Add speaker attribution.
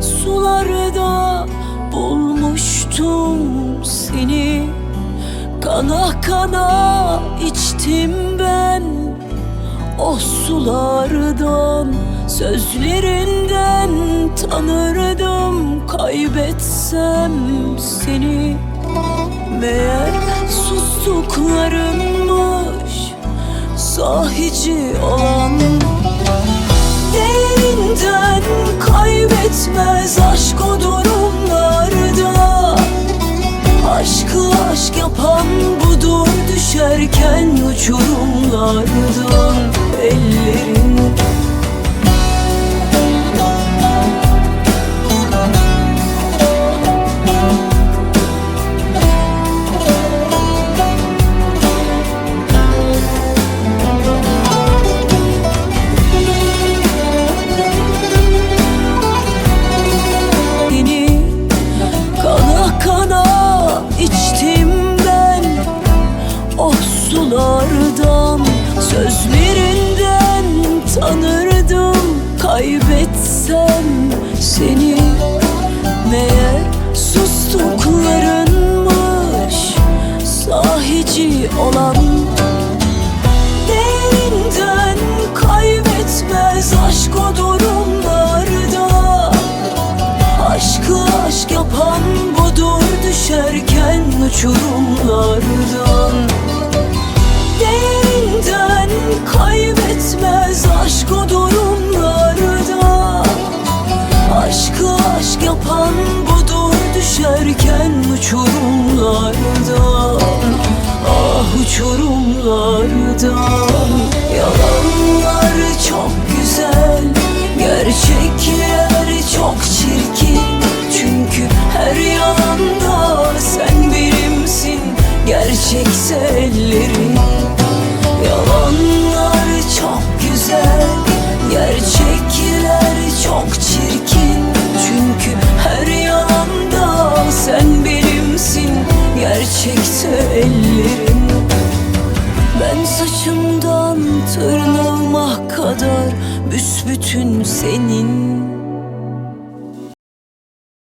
Speaker 1: sularda bulmuştum seni. Kana kana içtim ben. O sulardan Sözlerinden tanırdım kaybetsem seni. Meğer sustuklarınmış sahici olan uçurumlardan Sözlerinden tanırdım Kaybetsem seni. Meğer sustuklarınmış Sahici olan. Derinden kaybetmez aşk o durumlarda. Aşkı aşk yapan budur düşerken uçurumlardan uçurumlardan. Yalanlar çok güzel Gerçekler çok çirkin. Çünkü her yalanda sen benimsin Gerçek ellerin Yalanlar çok güzel Gerçekler çok çirkin. Çünkü her yalanda sen benimsin Gerçekse ellerin ben saçımdan tırnağıma kadar büsbütün senin.